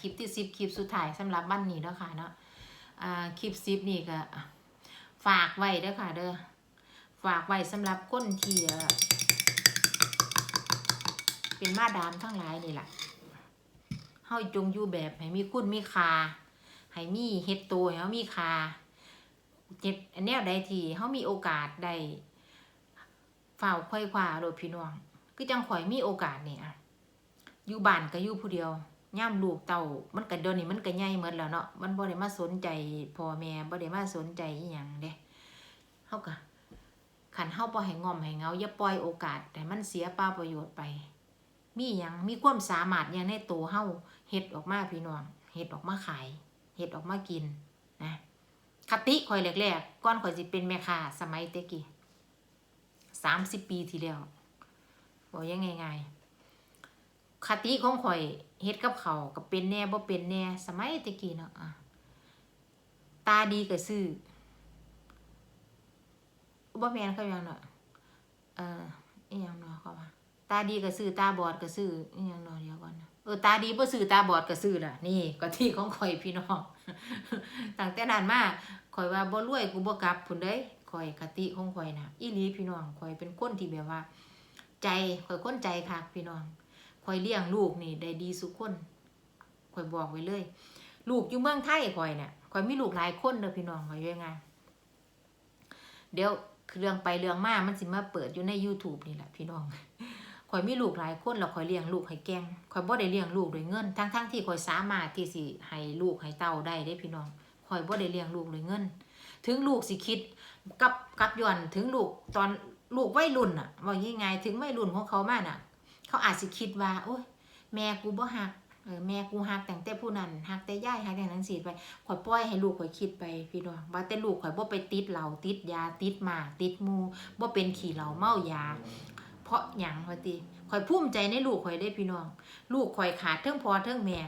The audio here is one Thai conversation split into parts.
คลิปที่สิบคลิปสุดท้ายสำหรับวันนี้เนาะค่ะเนาะอ่าคลิปสิบนี่ก็ฝากไว้เด้อค่ะเด้อฝากไว้สำหรับคนเที่เอ่อเป็นมาดามทั้งหลายนี่แหละเฮาจงอยู่แบบให้มีคุณมีค่าให้มีเฮ็ดโตวให้เฮามีค่าเจ็บอันแนวใดที่เฮามีโอกาสได้ฝ่าวค่อยคว้าโดดพี่น้อง คือจังข่อยมีโอกาสนี่อะอยู่บ้านก็อยู่ผู้เดียว ย่ามลูกเต่ามันก็เดี๋ยวนี้มันก็ใหญ่หมดแล้วเนาะมันบ่ได้มาสนใจพ่อแม่บ่ได้มาสนใจอีหยังเด้เฮาก็คันเฮาบ่ให้งอมให้เงาอย่าปล่อยโอกาสให้มันเสียเปล่าประโยชน์ไป มีหยังมีความสามารถหยังในตัวเฮาเฮ็ดออกมาพี่น้องเฮ็ดออกมาขายเฮ็ดออกมากินนะคติข่อยแรกๆก่อนข่อยสิเป็นแม่ค้าสมัยแตะกี้30ปีที่แล้วบอกยังไงไงคติของข่อย เฮ็ดกับเขากับเป็นแน่บ่เป็นแน่สมัยตะกี้เนาะตาดีก็ซื้อบ่แม่นเขาอย่างเนาะเอ่ออีหยังเนาะเขาว่าตาดีก็ซื้อตาบอดก็ซื้ออีหยังเนาะเดี๋ยวก่อนเออตาดีบ่ซื้อตาบอดก็ซื้อล่ะนี่ก็ที่ของข่อยพี่น้องตั้งแต่นั้นมาข่อยว่าบ่รวยกูบ่กลับพุ่นเด้ยข่อยคติของข่อยน่ะอีหลีพี่น้องข่อยเป็นคนที่แบบว่า ใจข่อยค้นใจคักพี่น้อง ข่อยเลี้ยงลูกนี่ได้ดีสุกคนข่อยบอกไว้เลย ลูกอยู่เมืองไทยข่อยเนี่ยข่อยมีลูกหลายคนเด้อพี่น้องข่อยยังไงเดี๋ยวเรื่องไปเรื่องมามันสิมาเปิดอยู่ใน YouTube นี่แหละพี่น้องข่อยมีลูกหลายคนแล้วข่อยเลี้ยงลูกให้แกงข่อยบ่ได้เลี้ยงลูกด้วยเงิน ทั้งทั้งๆที่ข่อยสามารถที่สิให้ลูกให้เต้าได้เด้พี่น้องข่อยบ่ได้เลี้ยงลูกด้วยเงิน ถึงลูกสิคิดกับกับย้อนถึงลูกตอนลูกวัยรุ่นอะว่ายังไงถึงวัยรุ่นของเขามากน่ะ เขาอาจสิคิดว่า โอ้ยแม่กูบ่ฮักเออแม่กูฮักแต่งแต่ผู้นั้นฮักแต่ย่ายฮักแต่นั้นสิไปข่อยปล่อยให้ลูกข่อยคิดไปพี่น้องว่าแต่ลูกข่อยบ่ไปติดเหล้าติดยาติดหมากติดมูบ่เป็นขี้เหล้าเมายา เพราะหยังว่าติข่อยภูมิใจในลูกข่อยได้พี่น้อง ลูกข่อยขาดเทิงพ่อเทิงแม่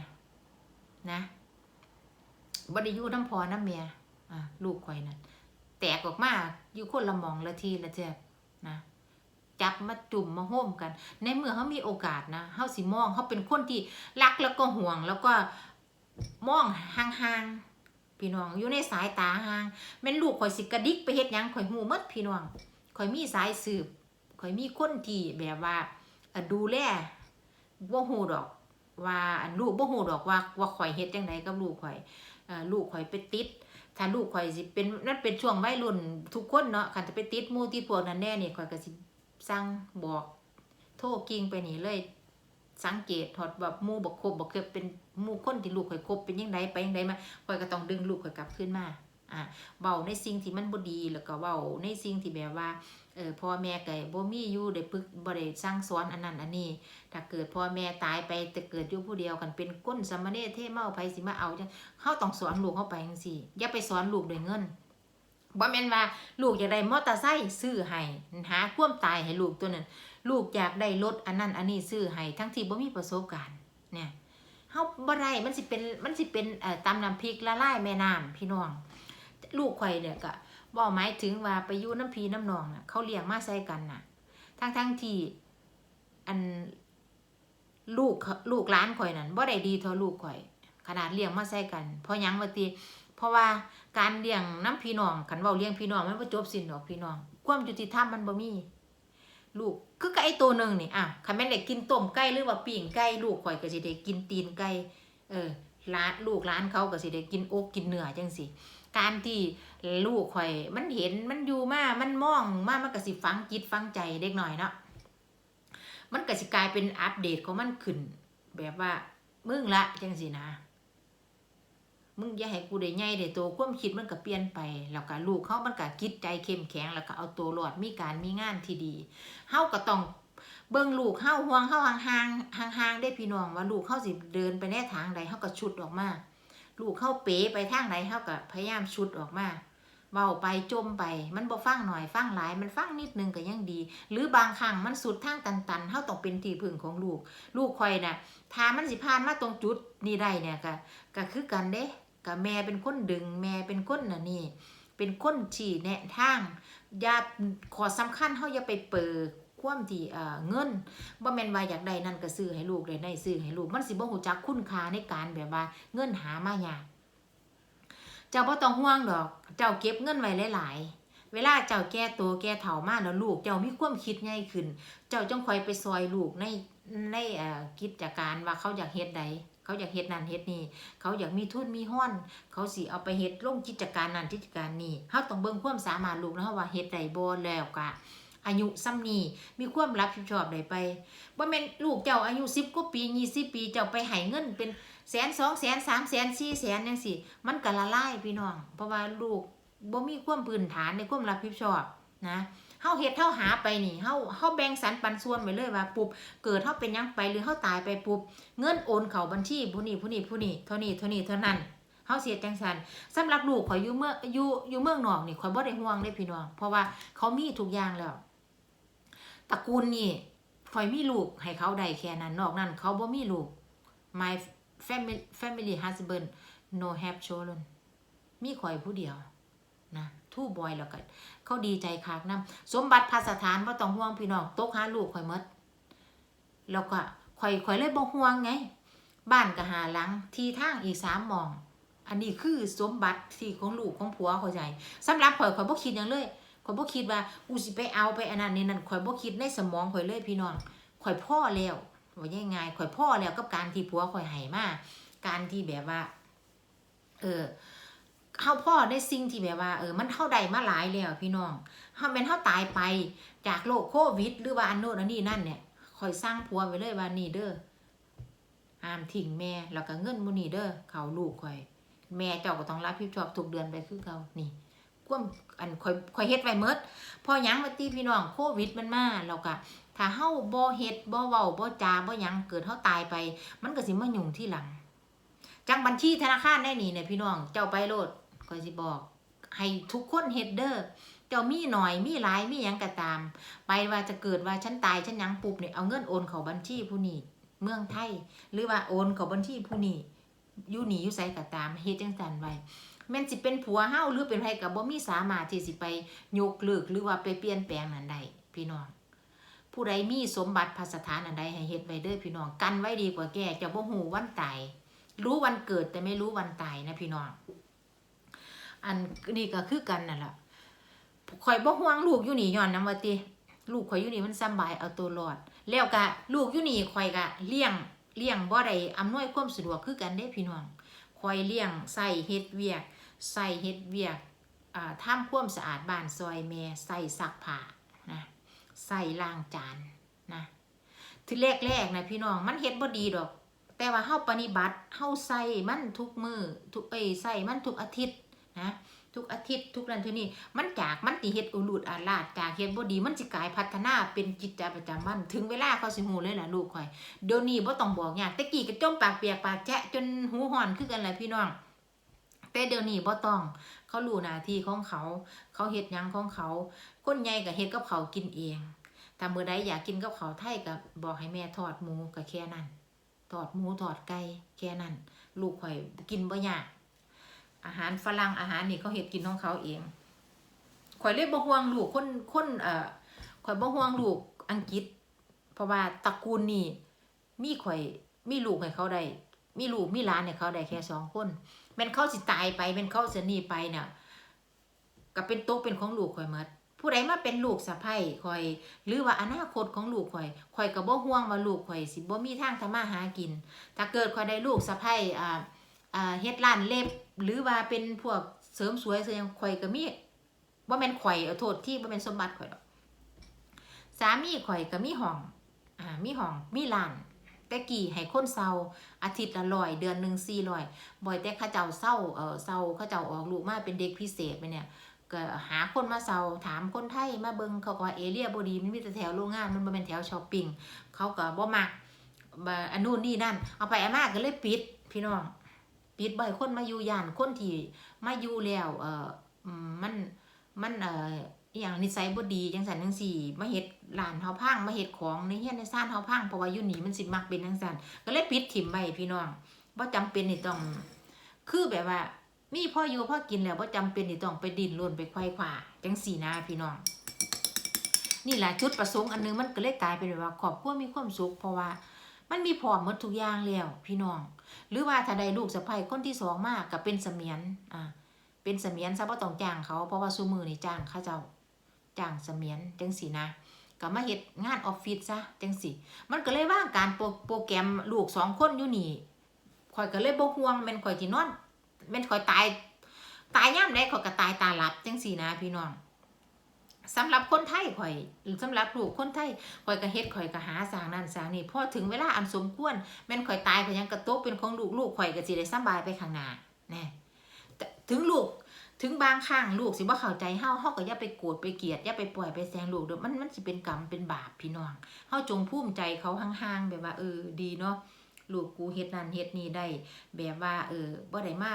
นะบ่ได้อยู่น้ำพ่อน้ำแม่อะลูกข่อยนั่นแตกออกมาอยู่คนละมองละทีละแจบนะ จับมาจุ่มมาโฮมกัน ในเมื่อเขามีโอกาสนะเขาสิมองเขาเป็นคนที่รักแล้วก็ห่วงแล้วก็มองห่างๆพี่น้องอยู่ในสายตาห่างแม่นลูกข่อยสิกระดิกไปเฮ็ดยังข่อยหูหมดพี่น้องข่อยมีสายสืบข่อยมีคนที่แบบว่าดูแลบ่ฮู้ดอก ว่าลูกบ่ฮู้ดอกว่าว่าข่อยเฮ็ดจังไดกับลูกข่อยลูกข่อยไปติดถ้าลูกข่อยสิเป็นนั่นเป็นช่วงวัยรุ่นทุกคนเนาะคันจะไปติดมู่ติดพวกนั้นแน่นี่ข่อยก็สิ สั่งบอกโทรกิ่งไปนี่เลย สังเกตถอดแบบมู่บ่คบบ่เคยเป็นมู่คนที่ลูกข่อยคบเป็นยังไงไปยังไงมาข่อยก็ต้องดึงลูกข่อยกลับขึ้นมาอ่าเว้าในสิ่งที่มันบ่ดีแล้วก็เว้าในสิ่งที่แบบว่าเออพ่อแม่ก็บ่มีอยู่ได้ปึกบ่ได้สั่งสอนอันนั้นอันนี้ ถ้าเกิดพ่อแม่ตายไปแต่เกิดอยู่ผู้เดียวกันเป็นก้นสามเณรเทเมาไผสิมาเอาจังเขาต้องสอนลูกเขาไปจังซี่อย่าไปสอนลูกด้วยเงิน บ่แม่นว่าลูกอยากได้มอเตอร์ไซค์ซื้อให้หาความตายให้ลูกตัวนั้นลูกอยากได้รถอันนั้นอันนี้ซื้อให้ทั้งที่บ่มีประสบการณ์เนี่ยเฮาบ่ได้มันสิเป็นมันสิเป็นเอ่อตำน้ำพริกละลายแม่น้ำพี่น้อง ลูกข่อยเนี่ยก็บ่หมายถึงว่าไปอยู่น้ำพีน้ำนองน่ะเขาเลี้ยงมาใส่กันน่ะ ทั้งทั้งที่อันลูกลูกหลานข่อยนั่นบ่ได้ดีเท่าลูกข่อย ขนาดเลี้ยงมาใส่กัน เพราะยังว่าติเพราะว่า การเลี้ยงน้ำพี่น้องคันเว้าเลี้ยงพี่น้องมันบ่จบสิ้นดอกพี่น้อง ความยุติธรรมมันบ่มี ลูกคือไก่ตัวหนึ่งนี่อะคันแม่นได้กินต้มไก่หรือว่าปิ้งไก่ลูกข่อยก็สิได้กินตีนไก่เออหลานลูกหลานเขาก็สิได้กินอกกินเนื้อจังซี่การที่ลูกข่อย มันเห็นมันอยู่มา มันมองมามันก็สิฝังจิตฝังใจเด็กหน่อยเนาะมันก็สิกลายเป็นอัปเดตของมันขึ้น แบบว่ามึงละจังสินะ มึงอย่าให้กูได้ใหญ่ได้โตความคิดมันก็เปลี่ยนไป แล้วก็ลูกเขามันก็คิดใจเข้มแข็งแล้วก็เอาตัวรอดมีการมีงานที่ดีเฮาก็ต้องเบิ่งลูกเฮาห่วงเฮาห่างๆห่างๆได้พี่น้องว่าลูกเฮาสิเดินไปในทางใดเฮาก็ชุดออกมาลูกเฮาเป๋ไปทางใดเฮาก็พยายามชุดออกมาเว้าไปจมไป มันบ่ฟังหน่อยฟังหลาย มันฟังนิดนึงก็ยังดี หรือบางครั้งมันสุดทางตันๆเฮาต้องเป็นที่พึ่งของลูก ลูกข่อยน่ะถ้ามันสิผ่านมาตรงจุดนี้ได้เนี่ยก็ก็คือกันเด้ ก็แม่เป็นคนดึงแม่เป็นคนน่ะนี่ เป็นคนชี้แนะทางอย่าขอสำคัญเฮาอย่าไปเปิดความที่เอ่อเงินบ่แม่นว่าอยากได้นั่นก็ซื้อให้ลูกได้ได้ซื้อให้ลูก มันสิบ่ฮู้จักคุณค่าในการแบบว่าเงินหามายากเจ้าบ่ต้องห่วงดอก เจ้าเก็บเงินไว้หลายๆ เวลาเจ้าแก่ตัวแก่เฒ่ามาแล้วลูก เจ้ามีความคิดใหญ่ขึ้น เจ้าจงคอยไปซอยลูกในในกิจการว่าเขาอยากเฮ็ดใด เขาอยากเฮ็ดนั่นเฮ็ดนี่เขาอยากมีทุนมีห้อน เขาสิเอาไปเฮ็ดลงกิจการนั้นกิจการนี้เฮาต้องเบิ่งความสามารถลูกนะว่าเฮ็ดได้บ่แล้วก็อายุซ้ำนี้มีความรับผิดชอบได้ไปบ่แม่นลูกเจ้าอายุ10กว่าปี20ปีเจ้าไปให้เงินเป็นแสนสองแสนสามแสนสี่แสนจังซี่มันก็ละลายพี่น้อง เพราะว่าลูกบ่มีความพื้นฐานในความรับผิดชอบนะ เฮาเฮ็ดเฮาหาไปนี่เฮาเฮาแบ่งสรรปันส่วนไว้เลยว่าปุ๊บเกิดเฮาเป็นยังไปหรือเฮาตายไปปุ๊บเงินโอนเข้าบัญชีผู้นี้ผู้นี้ผู้นี้เท่านี้เท่านี้เท่านั้นเฮาเสียจังซั่นสำหรับลูกข่อยอยู่เมื่ออยู่อยู่เมืองนอกนี่ข่อยบ่ได้ห่วงเด้พี่น้องเพราะว่าเขามีทุกอย่างแล้วตระกูลนี่ข่อยมีลูกให้เขาได้แค่นั้นนอกนั้น เขาบ่มีลูก my family family husband no have children มีข่อยผู้เดียวนะ ทู่บอยแล้วก็เขาดีใจคักนํสมบัติภาสถานบ่ต้องห่วงพี่น้องตกหาลูกข่อยหมดแล้วก็ข่อยข่อยเลยบ่ห่วงไง บ้านก็หาหลังที่ทางอีกสามมอง อันนี้คือสมบัติที่ของลูกของผัวข่อยใจสำหรับข่อยข่อยบ่คิดหยังเลยข่อยบ่คิดว่ากูสิไปเอาไปอันนั้นนี่นั่นข่อยบ่คิดในสมองข่อยเลยพี่น้องข่อยพ่อแล้วว่ายังไงข่อยพ่อแล้วกับการที่ผัวข่อยให้มาการที่แบบว่า เออ เฮาพ่อได้สิ่งที่แบบว่าเออมันเท่าใดมาหลายแล้วพี่น้องเฮาแม่นเฮาตายไปจากโรคโควิด หรือว่าอันโน้นอันนี้นั่นเนี่ยข่อยสร้างผัวไว้เลยว่านี่เด้อห้ามทิ้งแม่แล้วก็เงินมูนี่เด้อเขาลูกข่อย แม่เจ้าก็ต้องรับผิดชอบทุกเดือนไปคือเขานี่ความอันข่อยข่อยเฮ็ดไว้เมดพอยังมาตีพี่น้องโควิดมันมาแล้วก็ถ้าเฮาบ่เฮ็ดบ่เว้าบ่จาบ่ยังเกิดเฮาตายไป มันก็สิมายุ่งที่หลังจังบัญชีธนาคารได้นี่เนี่ยพี่น้องเจ้าไปโลด ข่อยสิบอก ให้ทุกคนเฮดเด้อเจ้ามีหน่อยมีหลายมียังก็ตาม ไปว่าจะเกิดว่าฉันตายฉันยังปุบเนี่ยเอาเงินโอนเขาบัญชีผู้นี้เมืองไทย หรือว่าโอนเขาบัญชีผู้นี้อยู่หนีอยู่ไสก็ตามเฮ็ดจังซั่นไว้แม่นสิเป็นผัวเฮาหรือเป็นไผก็บ่มีสามารถที่สิไปยกเลิกหรือว่าไปเปลี่ยนแปลงนั้นได้พี่น้องผู้ใดมีสมบัติภาสถานอันใดให้เฮ็ดไว้เด้อพี่น้องกันไว้ดีกว่าแก่จะบ่ฮู้วันตายรู้วันเกิดแต่ไม่รู้วันตายนะพี่น้อง อันนี้ก็คือกันนั่นแหละข่อยบ่ห่วงลูกอยู่นี่ย้อนน้ำว่าติลูกข่อยอยู่นี่มันสำบายเอาตัวรอด แล้วก็ลูกอยู่นี่ข่อยก็เลี้ยงเลี้ยงบ่ได้อำนวยความสะดวกคือกันเด้พี่น้องข่อยเลี้ยงใส่เฮ็ดเวียกใส่เฮ็ดเวียกอ่าทำความสะอาดบ้านซอยแม่ใส่ซักผ้านะใส่ล้างจานนะทีแรกๆนะพี่น้องมันเฮ็ดบ่ดีดอก แต่ว่าเฮาปฏิบัติเฮาใส่มันทุกมือทุกเอ้ยใส่มันทุกอาทิตย์ นะทุกอาทิตย์ทุกนันทุกนี้มันจากมันติเฮ็ดอุลูดอาลาดจากเฮ็ดบ่ดีมันสิกลายพัฒนาเป็นจิตใจประจำวันถึงเวลาเขาสิฮู้เลยล่ะลูกข่อยเดี๋ยวนี้บ่ต้องบอกยากแต่กี้ก็จมปากเปียกปากแจะจนหูห่อนคือกันแหละพี่น้องแต่เดี๋ยวนี้บ่ต้อง เขารู้หน้าที่ของเขา เขาเฮ็ดหยังของเขา คนใหญ่ก็เฮ็ดกับเขากินเองถ้ามื้อใดอยากกินกับเขาไทยก็บอกให้แม่ทอดหมูก็แค่นั้นทอดหมูทอดไก่แค่นั้นลูกข่อยกินบ่ยาก อาหารฝรั่งอาหารนี่เขาเฮ็ดกินของเขาเองข่อยเลยบ่ห่วงลูกคนคนเอ่อข่อยบ่ห่วงลูกอังกฤษ เพราะว่าตระกูลนี่มีข่อยมีลูกให้เขาได้มีลูกมีหลานให้เขาได้แค่สองคนแม่นเขาสิตายไปแม่นเขาสิหนีไปเนี่ยก็เป็นตกเป็นของลูกข่อยหมดผู้ใดมาเป็นลูกสะใภ้ข่อย หรือว่าอนาคตของลูกข่อยข่อยก็บ่ห่วงว่าลูกข่อยสิบ่มีทางทำมาหากิน ถ้าเกิดข่อยได้ลูกสะใภ้อ่าอ่าเฮ็ดร้านเล็บ หรือว่าเป็นพวกเสริมสวยเสริมข่อยก็มีบ่แม่นข่อยเอาโทษที่บ่แม่นสมบัติข่อยดอกสามีข่อยก็มีห้องอ่ามีห้องมีร้านแต่กี่ให้คนเซาอาทิตย์ละร้อยเดือนหนึ่งสี่ร้อยบ่อยแต่ข้าเจ้าเศร้าเออเศร้าข้าเจ้าออกลูกมาเป็นเด็กพิเศษไปเนี่ยก็หาคนมาเซาถามคนไทยมาเบิงเขาก็เอเรียบดีมันมีแต่แถวโรงงานมันบ่เป็นแถวช้อปปิ้งเขาก็บ่มักบ่อันนู้นนี่นั่น เอาไปเอามาก็เลยปิดพี่น้อง ปิดบ่อยคนมาอยู่ย่านคนที่มาอยู่แล้วเออมันมันเอออย่างนิสัยบ่ดีจังซั่นจังซี่มาเฮ็ดร้านเฮาพังมาเฮ็ดของในเฮียนในซ่านเฮาพังเพราะว่าอยู่นี่มันสิมักเป็นจังซั่นก็เลยปิดถิ่มไว้พี่น้องบ่จำเป็นนี่ต้อง คือแบบว่า มีพ่ออยู่พ่อกินแล้วบ่จำเป็นที่ต้องไปดินรนไปไขว้ขวาจังสี่นะพี่น้อง นี่แหละจุดประสงค์อันนึงมันก็เลยกลายเป็นแบบว่าครอบครัวมีความสุขเพราะว่า มันมีพร้อมหมดทุกอย่างแล้วพี่น้อง หรือว่าถ้าได้ลูกสะใภ้คนที่สองมากก็เป็นเสมียนอ่าเป็นเสมียนซะบ่ต้องจ้างเขาเพราะว่าซุมือนี่จ้างเขาเจ้าจ้างเสมียนจังสินะก็มาเฮ็ดงานออฟฟิศซะจังสิมันก็เลยว่างการโปรโปรแกรมลูกสองคนอยู่นี่ข่อยก็เลยบ่ห่วงแม่นข่อยสินอนแม่นข่อยตาย ตายยามใดข่อยก็ตายตาหลับจังสินะพี่น้อง สำหรับคนไทยข่อยหรือสำหรับลูกคนไทยข่อยก็เฮ็ดข่อยก็หาสางนั่นสางนี่พอถึงเวลาอันสมควรแม่นข่อยตายข่อยยังกระตกเป็นของลูกลูกข่อยก็สิได้สบายไปข้างหน้าแน่แต่ถึงลูกถึงบางครั้งลูกสิบ่เข้าใจเฮาเฮาก็อย่าไปโกรธไปเกลียดอย่าไปปล่อยไปแซงลูกเด้อมันมันสิเป็นกรรมเป็นบาปพี่น้องเฮาจงภูมิใจเขาห่างๆแบบว่าเออดีเนาะลูกกูเฮ็ดนั่นเฮ็ดนี่ได้แบบว่าเออบ่ได้มา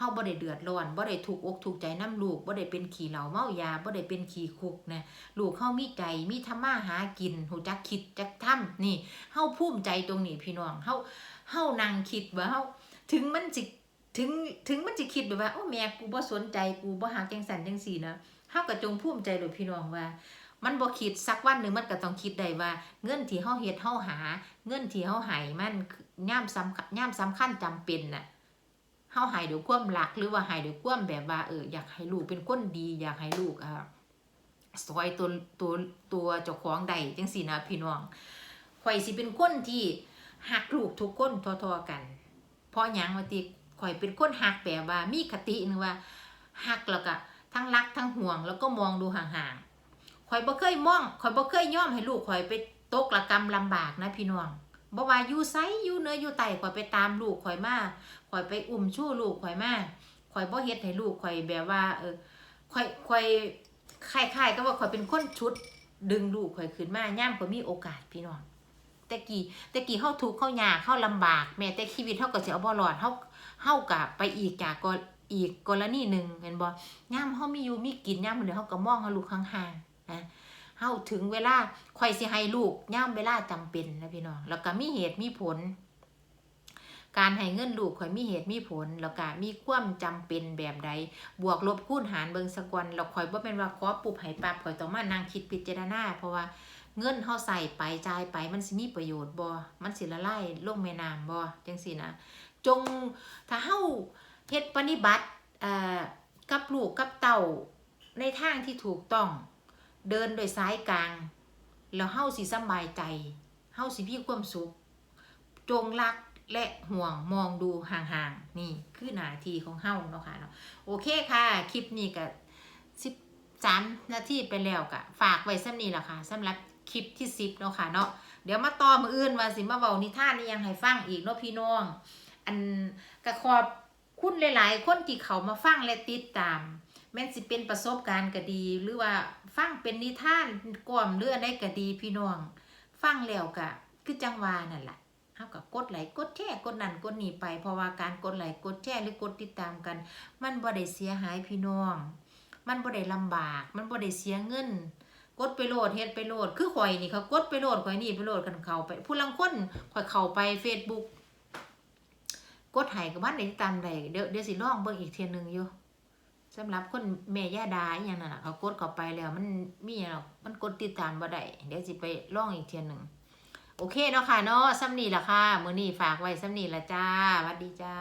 เฮาบ่ได้เดือดร้อนบ่ได้ถูกอกถูกใจนํลูกบ่ได้เป็นขี้เหล้าเมายาบ่ได้เป็นขี้คุกนะลูกเฮามีใจมีธรรมาหากินหูจักคิดจักทำนี่เฮาภูมิใจตรงนี้พี่น้องเฮาเฮานั่งคิดว่าเฮาถึงมันสิถึงถึงมันสิคิดแบบว่าโอ้แม่กูบ่สนใจกูบ่หาจังสันจังซี่นะเฮาก็จงภูมิใจโดยพี่น้องว่า มันบ่คิดสักวันหนึ่งมันก็ต้องคิดได้ว่า เงินที่เฮาเฮ็ดเฮาหา เงินที่เฮาให้มันย่ามสำคัญย่ามสำคัญจำเป็นน่ะ เฮาให้ด้วยความรักหรือว่าให้ด้วยความแบบว่าเอออยากให้ลูกเป็นคนดี อยากให้ลูกอ่าสวยตัวตัวตัวเจ้าของใดจังซี่นะพี่น้องข่อยสิเป็นคนที่หักลูกทุกคนทอๆกันเพราะยังว่าติข่อยเป็นคนหักแบบว่ามีคตินึงว่าหักแล้วก็ทั้งรักทั้งห่วงแล้วก็มองดูห่างๆข่อยบ่เคยมองข่อยบ่เคยย่อมให้ลูกข่อยไปตกระกรรมลำบากนะพี่น้อง บ่ว่าอยู่ไสอยู่เนืออยู่ใต้ข่อยไปตามลูกข่อยมาข่อยไปอุ้มชู้ลูกข่อยมาข่อยบ่เฮ็ดให้ลูกข่อยแบบว่า เออข่อยข่อยคล้ายๆก็ว่าข่อยเป็นคนชุด ดึงลูกข่อยขึ้นมาย่ามข่อยมีโอกาสพี่น้องแต่กี้แต่กี้เฮาทุกข์เฮายากเฮาลำบาก แม้แต่ชีวิตเฮาก็สิเอาบ่รอดเฮาเฮากะไปอีกจากก็อีกกรณีหนึ่งเห็นบ่ยามเฮามีอยู่มีกินยามมื้อนี้เฮาก็มองเฮาลูกห่างๆนะ เฮาถึงเวลาข่อยสิให้ลูกยามเวลาจำเป็นนะพี่น้องแล้วก็มีเหตุมีผล การให้เงินลูกข่อยมีเหตุมีผล แล้วก็มีความจำเป็นแบบใด บวกลบคูณหารเบิงสกวนแล้วข่อยบ่แม่นว่าขอปุบให้ปั๊บข่อยต้องมานั่งคิดพิจารณาเพราะว่าเงินเฮาใส่ไปจ่ายไปมันสิมีประโยชน์บ่ มันสิละลายลงแม่น้ำบ่จังซี่นะ จงถ้าเฮาเฮ็ดปฏิบัติเอ่อกับลูกกับเต้าในทางที่ถูกต้อง เดินโดยสายกลาง แล้วเฮาสิสบายใจเฮาสิมีความสุข จงรักและห่วงมองดูห่างๆ นี่คือหน้าที่ของเฮาเนาะค่ะเนาะโอเคค่ะ คลิปนี้ก็13นาทีไปแล้วก็ฝากไว้ซ้ำนี้ละค่ะสำหรับคลิปที่10เนาะค่ะเนาะเดี๋ยวมาต่อมืออื่นว่าสิมาเว้านิทานนี่ยังให้ฟังอีกเนาะพี่น้อง อันก็ขอบคุณหลาย ๆ คนที่เขามาฟังและติดตาม แม้นสิเป็นประสบการณ์ก็ดี หรือว่าฟังเป็นนิทานกล่อมเรือได้ก็ดีพี่น้อง ฟังแล้วก็คือจังหวานั่นแหละเฮาก็กดไหลกดแชร์กดนั่นกดนี่ไป เพราะว่าการกดไหลกดแชร์หรือกดติดตามกัน มันบ่ได้เสียหายพี่น้อง มันบ่ได้ลำบาก มันบ่ได้เสียเงินกดไปโหลดเฮ็ดไปโหลดคือข่อยนี่เขากดไปโหลดข่อยนี่ไปโหลดกันเขาไปผู้ลังคนข่อยเข้าไป Facebook กดให้กับบ้านได้ตามได้เดี๋ยวเดี๋ยวสิลองเบิ่งอีกเทียหนึงอยู่ สำหรับคนแม่ย่าดาอย่างนั้นนะเขากดเข้าไปแล้ว มันมีหยังหรอกมันกดติดตามบ่ได้เดี๋ยวสิไปลองอีกเทียนหนึ่งโอเคเนาะค่ะเนาะซ้ำนี่ละค่ะ มือนี้ฝากไว้ซ้ำนี่ละจ้าสวัสดีจ้า